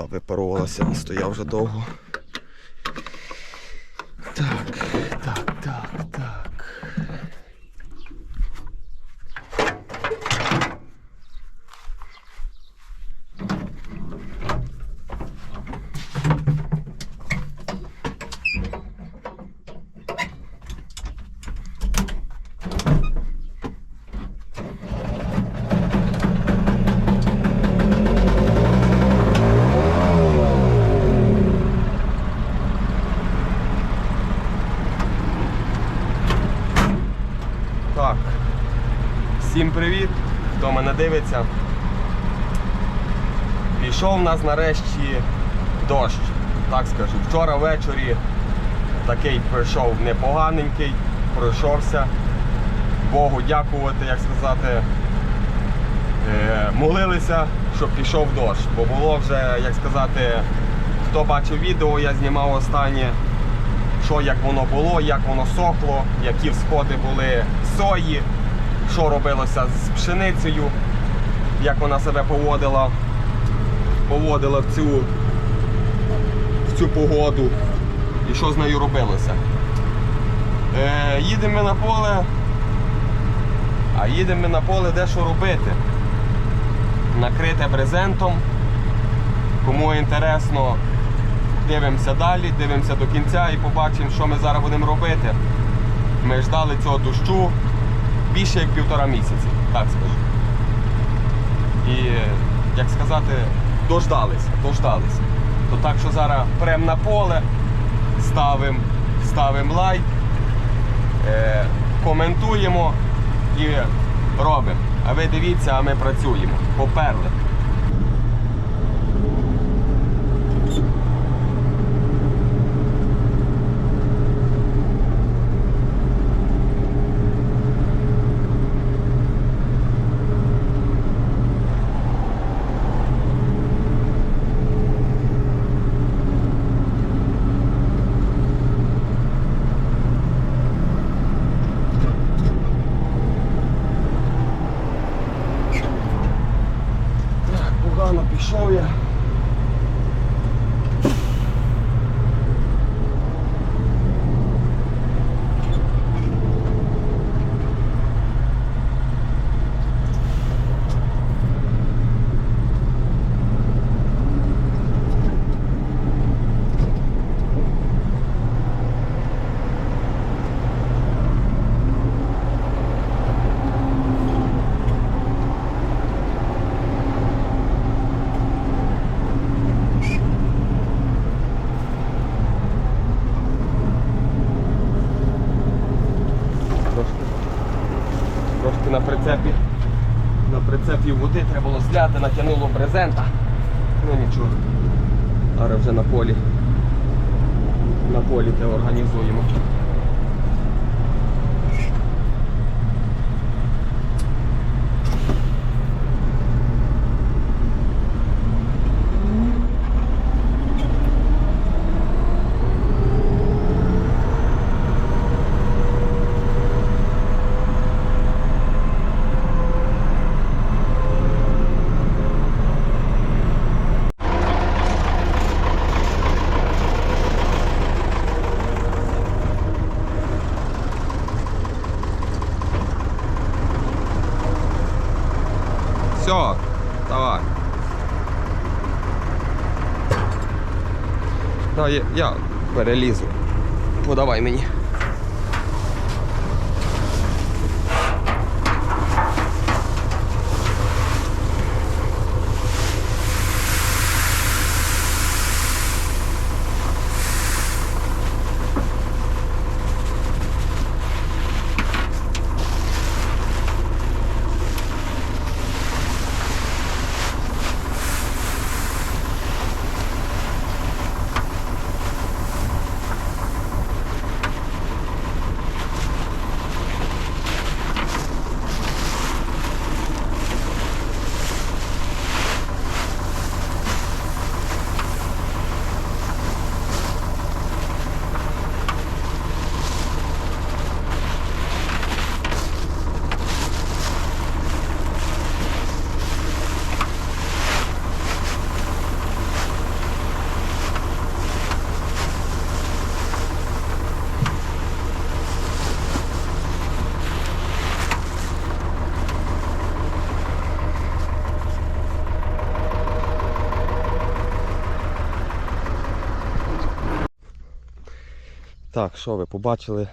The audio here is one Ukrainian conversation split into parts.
Вода випарувалася, стояв вже довго. Так, так, так, так. Так. Всім привіт, хто мене дивиться. Пішов у нас нарешті дощ, так скажу. Вчора ввечері такий прийшов непоганенький, пройшовся. Богу дякувати, як сказати. Е, молилися, щоб пішов дощ. Бо було вже, як сказати, хто бачив відео, я знімав останнє що як воно було, як воно сохло, які всходи були сої, що робилося з пшеницею, як вона себе поводила, поводила в цю, в цю погоду і що з нею робилося. Е, їдемо ми на поле, а їдемо ми на поле де що робити. Накрите брезентом. Кому інтересно, дивимося далі, дивимося до кінця і побачимо, що ми зараз будемо робити. Ми ждали цього дощу більше як півтора місяці, так скажу. І, як сказати, дождалися, дождалися. То так що зараз прямо на поле, ставимо ставим лайк, е, коментуємо і робимо. А ви дивіться, а ми працюємо. Поперли. Так, погано пішов я. Трошки, трошки на прицепі. На прицепі води треба було зляти, натягнуло брезента. Ну нічого. Зараз вже на полі. На полі те організуємо. Я, я перелізу. Подавай мені. Так, що ви побачили,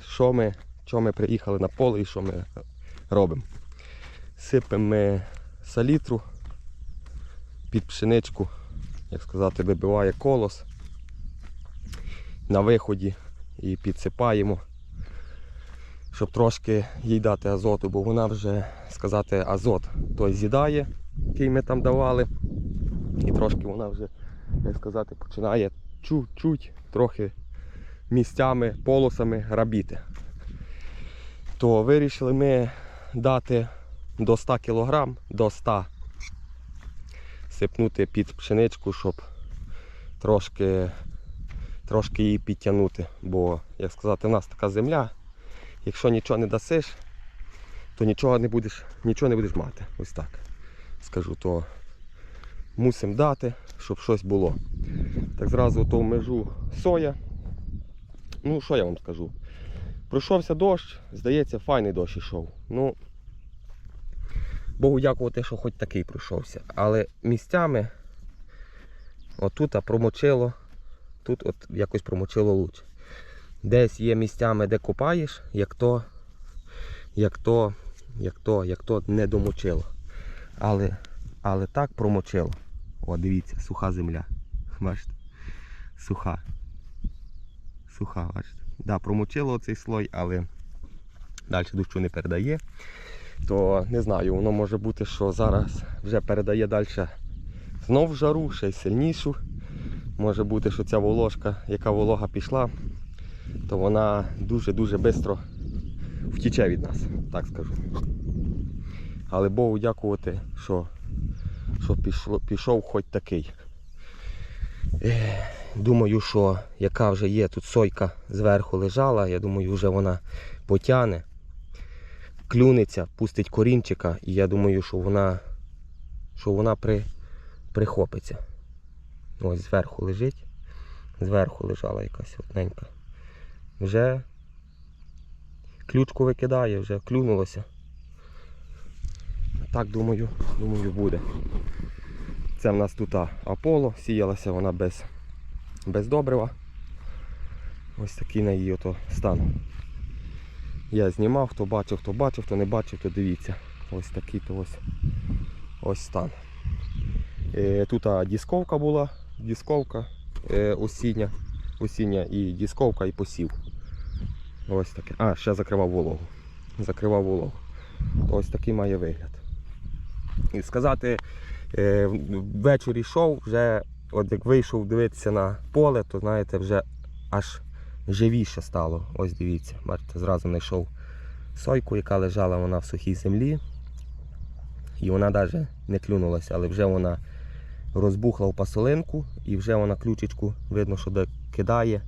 що ми, що ми приїхали на поле і що ми робимо. Сипемо ми салітру під пшеничку, як сказати, вибиває колос на виході і підсипаємо, щоб трошки їй дати азоту, бо вона вже, сказати, азот той з'їдає, який ми там давали. І трошки вона вже, як сказати, починає чуть-чуть трохи місцями, полосами рабіти. То вирішили ми дати до 100 кг, до 100 сипнути під пшеничку, щоб трошки, трошки її підтягнути. Бо, як сказати, у нас така земля, якщо нічого не дасиш, то нічого не будеш, нічого не будеш мати. Ось так скажу, то мусимо дати, щоб щось було. Так зразу то межу соя. Ну, що я вам скажу? Пройшовся дощ, здається, файний дощ ішов. Ну, Богу дякувати, що хоч такий пройшовся. Але місцями отут промочило, тут от якось промочило лучше. Десь є місцями, де копаєш, як то, як то, як то, як то не домочило. Але, але так промочило. О, дивіться, суха земля. Бачите? Суха. Суха. Да, промочило цей слой, але далі дощу не передає. То не знаю, воно може бути, що зараз вже передає далі знов жару, ще й сильнішу. Може бути, що ця воложка, яка волога пішла, то вона дуже-дуже швидко втіче від нас, так скажу. Але Богу дякувати, що, що пішло, пішов хоч такий. Думаю, що яка вже є тут сойка зверху лежала, я думаю, вже вона потягне, клюнеться, пустить корінчика, і я думаю, що вона, що вона при, прихопиться. Ось зверху лежить. Зверху лежала якась одненька. Вже ключку викидає, вже клюнулося. Так думаю, думаю, буде. Це в нас тут Аполло, сіялася вона без, без добрива. Ось такий на її ото стан. Я знімав, хто бачив, хто бачив, хто не бачив, то дивіться. Ось такий то ось, ось стан. Е, тут дісковка була, дісковка е, осіння, осіння і дісковка і посів. Ось таке. А, ще закривав вологу. Закривав вологу. Ось такий має вигляд. І сказати, е, ввечері йшов, вже от як вийшов дивитися на поле, то знаєте, вже аж живіше стало. Ось дивіться, бачите, зразу знайшов сойку, яка лежала вона в сухій землі. І вона навіть не клюнулася, але вже вона розбухла в пасолинку і вже вона ключечку, видно, що кидає,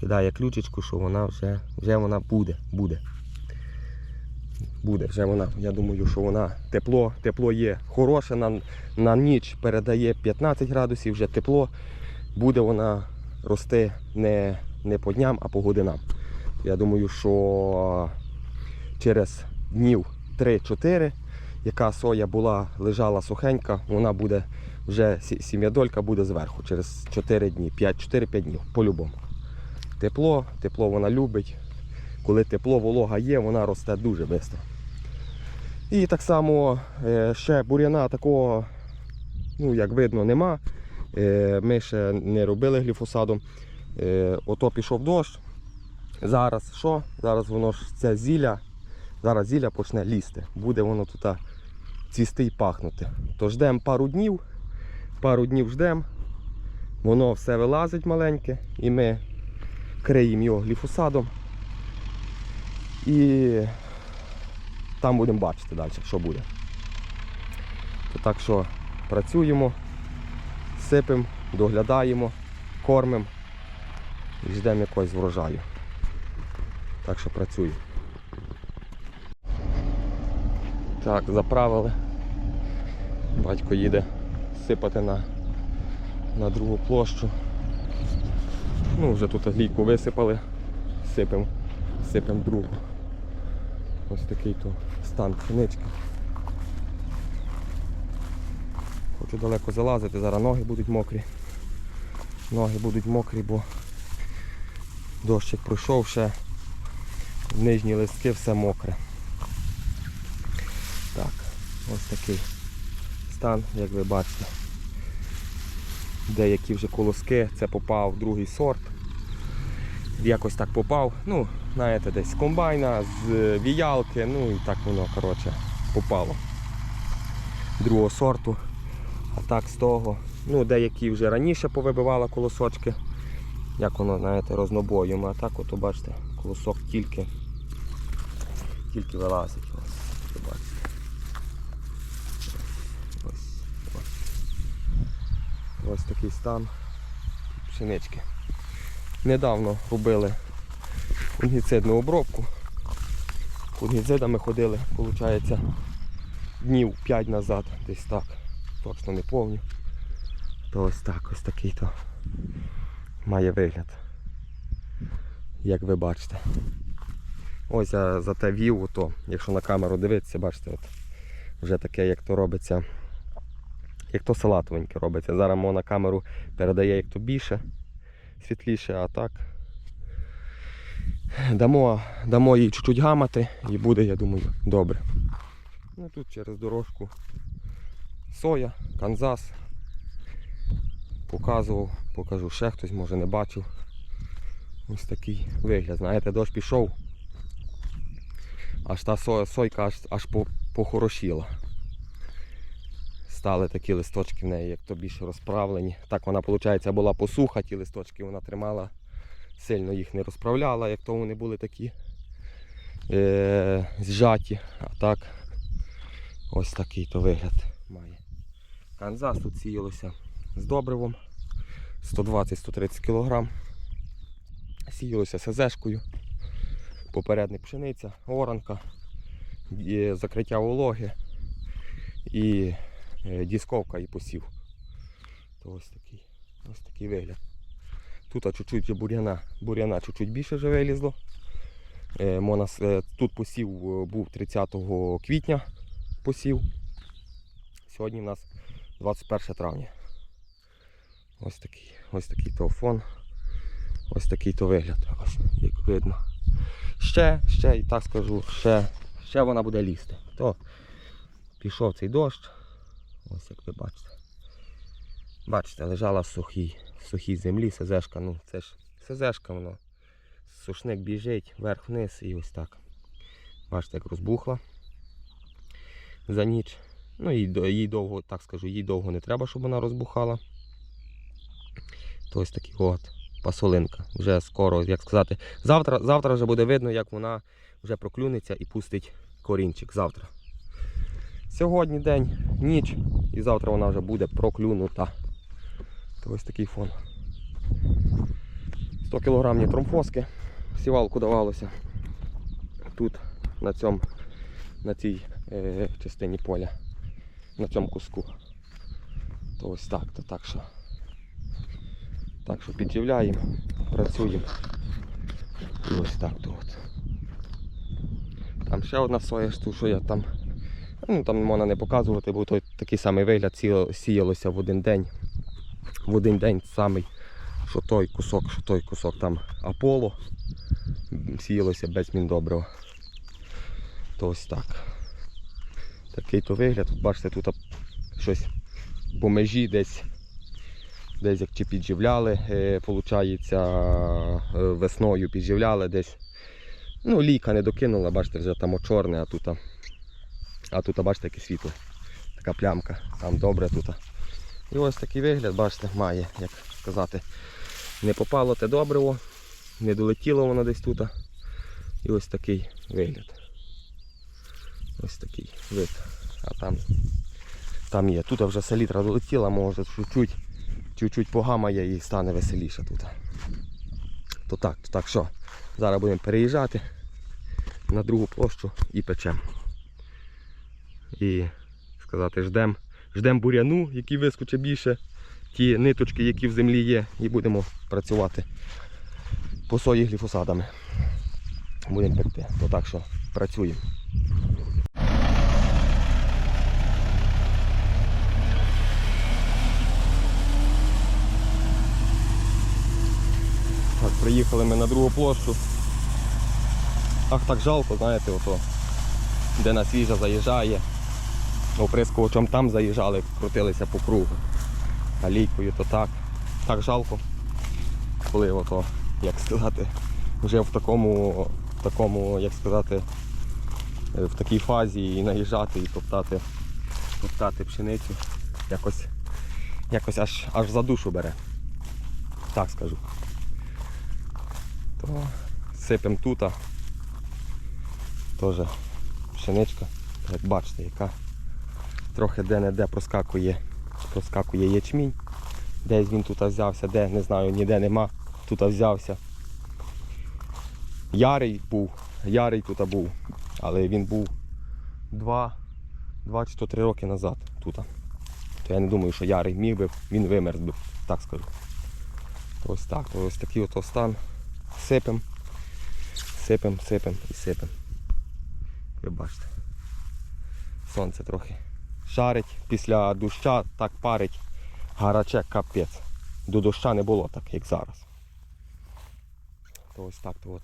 кидає ключечку, що вона вже, вже вона буде, буде. Буде вже вона, я думаю, що вона тепло, тепло є хороше, на, на ніч передає 15 градусів, вже тепло. Буде вона рости не, не по дням, а по годинам. Я думаю, що через днів 3-4, яка соя була, лежала сухенька, вона буде вже сі- сім'ядолька буде зверху через 4 дні, 5-4-5 днів, по-любому. Тепло, тепло вона любить. Коли тепло, волога є, вона росте дуже швидко. І так само е, ще бур'яна такого, ну як видно, нема. Е, Ми ще не робили гліфосадом. Е, Ото пішов дощ. Зараз що? Зараз воно ж це зілля. Зараз зілля почне лізти. Буде воно тут цвісти і пахнути. То ждемо пару днів, пару днів ждемо. Воно все вилазить маленьке і ми криємо його гліфосадом. І там будемо бачити далі, що буде. Так що працюємо, сипемо, доглядаємо, кормимо і ждемо якогось врожаю. Так що працюємо. Так, заправили. Батько їде сипати на, на другу площу. Ну, вже тут глійку висипали, сипемо, сипемо другу. Ось такий то стан пшенички. Хочу далеко залазити, зараз ноги будуть мокрі. Ноги будуть мокрі, бо Дощик пройшов ще. Нижні листки все мокре. Так, ось такий стан, як ви бачите. Деякі вже колоски, це попав другий сорт. Якось так попав. Ну, знаєте, десь з комбайна, з віялки, ну і так воно, коротше, попало. Другого сорту. А так з того. Ну, деякі вже раніше повибивали колосочки. Як воно, знаєте, рознобоєм. А так от, бачите, колосок тільки, тільки вилазить. Ось, бачите. Ось. Ось такий стан пшенички. Недавно робили фунгіцидну обробку. Фунгіцидами ходили, виходить, днів 5 назад, десь так. Точно не помню. То ось так, ось такий то має вигляд. Як ви бачите. Ось я за те вів, ото, якщо на камеру дивитися, бачите, от, вже таке, як то робиться, як то салатовеньке робиться. Зараз мо на камеру передає як то більше, світліше, а так. Дамо, дамо їй чуть-чуть гамати і буде, я думаю, добре. Ну тут через дорожку соя, Канзас. Показував, покажу ще хтось, може не бачив. Ось такий вигляд. Знаєте, дощ пішов. Аж та со- сойка аж, аж похорошіла. Стали такі листочки в неї, як то більше розправлені. Так вона, виходить, була посуха, ті листочки вона тримала, сильно їх не розправляла, як то вони були такі е- зжаті. А так ось такий то вигляд має. Канзас тут сіялося з добривом 120-130 кг. Сіялося СЗшкою, попередник пшениця, оранка, закриття вологи і дісковка і посів. То ось такий, ось такий вигляд. Тут чуть-чуть бур'яна, бур'яна чуть-чуть більше вже вилізло. Е, Монас, е, тут посів е, був 30 квітня посів. Сьогодні в нас 21 травня. Ось такий, ось такий то фон. Ось такий то вигляд. Ось, як видно. Ще, ще, і так скажу, ще, ще вона буде лізти. То пішов цей дощ. Ось як ви бачите. Бачите, лежала в сухій, в сухій землі, СЗшка, ну це ж СЗшка воно. Сушник біжить вверх-вниз і ось так. Бачите, як розбухла за ніч. Ну їй, їй довго, так скажу, їй довго не треба, щоб вона розбухала. То ось такий от пасолинка. Вже скоро, як сказати, завтра, завтра вже буде видно, як вона вже проклюнеться і пустить корінчик завтра. Сьогодні день, ніч, і завтра вона вже буде проклюнута. То ось такий фон. 100 кг тромфоски. Сівалку давалося. Тут на цьому на цій е, частині поля, на цьому куску. То ось так, то так що. Так що підживляємо, працюємо. І ось так то от. Там ще одна соя, що я там. Ну там можна не показувати, бо той такий самий вигляд сіялося в один день. В один день самий, що той кусок, що той кусок там Аполло. Сіялося без міндобрива. То ось так. Такий то вигляд. Бачите, тут щось по межі десь. Десь як чи підживляли, е, получається, е, весною підживляли десь. Ну, ліка не докинула, бачите, вже там чорне, а тут, а тут, бачите, яке світло. Така плямка, там добре тут. І ось такий вигляд, бачите, має, як сказати, не попало те добриво, не долетіло воно десь тут. І ось такий вигляд. Ось такий вид. А там, там є. Тут вже селітра долетіла, може чуть-чуть, погамає і стане веселіше тут. То так, то так що, зараз будемо переїжджати на другу площу і печемо. І сказати, ждемо ждем буряну, який вискочить більше, ті ниточки, які в землі є, і будемо працювати по сої гліфосадами. Будемо пекти. То так що працюємо. Так, Приїхали ми на другу площу. Ах так жалко, знаєте, ото, де на свіжа заїжджає. Оприскувачем там заїжджали, крутилися по кругу. А лійкою то так. Так жалко. Коли ото, як сказати, вже в такому, такому, як сказати, в такій фазі і наїжджати, і топтати, топтати пшеницю. Якось, якось аж, аж за душу бере. Так скажу. То сипемо тут. Теж пшеничка. Як бачите, яка трохи де-не-де проскакує, проскакує ячмінь. Десь він тут взявся, де, не знаю, ніде нема. Тут взявся. Ярий був, ярий тут був, але він був два, два чи то три роки назад тут. То я не думаю, що ярий міг би, він вимерз би, так скажу. То ось так, то ось такий ото стан. Сипем, сипем, сипем і сипем. Ви бачите. Сонце трохи шарить після доща, так парить гараче капець. До доща не було так, як зараз. То ось так то от.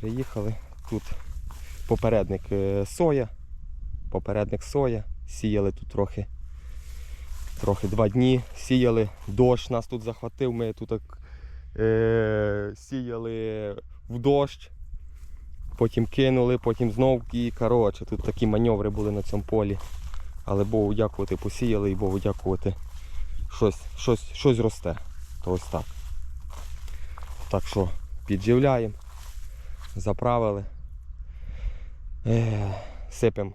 Приїхали. Тут попередник е, соя. Попередник соя. Сіяли тут трохи. Трохи два дні сіяли, дощ нас тут захватив, ми тут так, е, сіяли в дощ, потім кинули, потім знов і коротше, тут такі маневри були на цьому полі. Але Богу дякувати, посіяли і Богу дякувати. Щось, щось, щось росте. То ось так. Так що підживляємо, заправили. Е, сипемо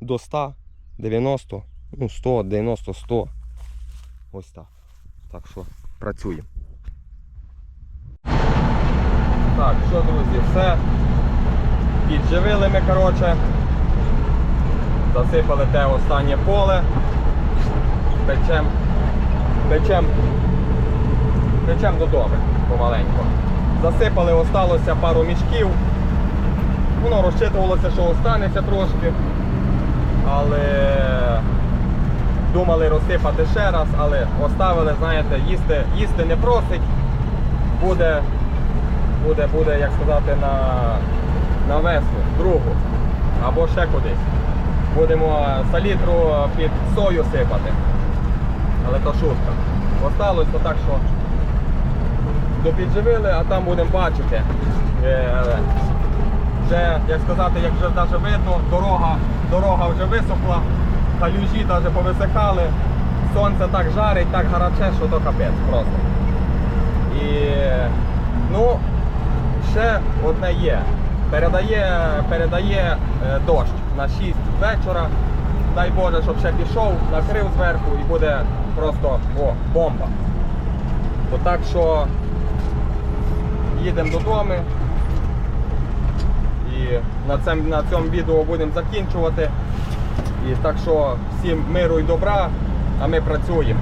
до 100, 90, ну 100, 90, 100. Ось так. Так що працюємо. Так, що, друзі, все. Підживили ми, коротше. Засипали те останнє поле. Печем. Печем. Печем додому помаленьку. Засипали, осталося пару мішків. Воно розчитувалося, що останеться трошки. Але думали розсипати ще раз, але оставили, знаєте, їсти, їсти не просить. Буде, буде, буде, як сказати, на, на весну, другу. Або ще кудись. Будемо салітру під сою сипати. Але то шутка. Осталось то так, що допідживили, а там будемо бачити. Е, вже, як сказати, як вже навіть видно, дорога, дорога вже висохла, калюжі навіть повисихали, сонце так жарить, так гаряче, що то капець просто. І ну, ще одне є. Передає, передає е, дощ на 6 вечора. Дай Боже, щоб ще пішов, накрив зверху і буде просто о, бомба. То так що їдемо додому. І на цьому, на цьому відео будемо закінчувати. І так що всім миру і добра, а ми працюємо.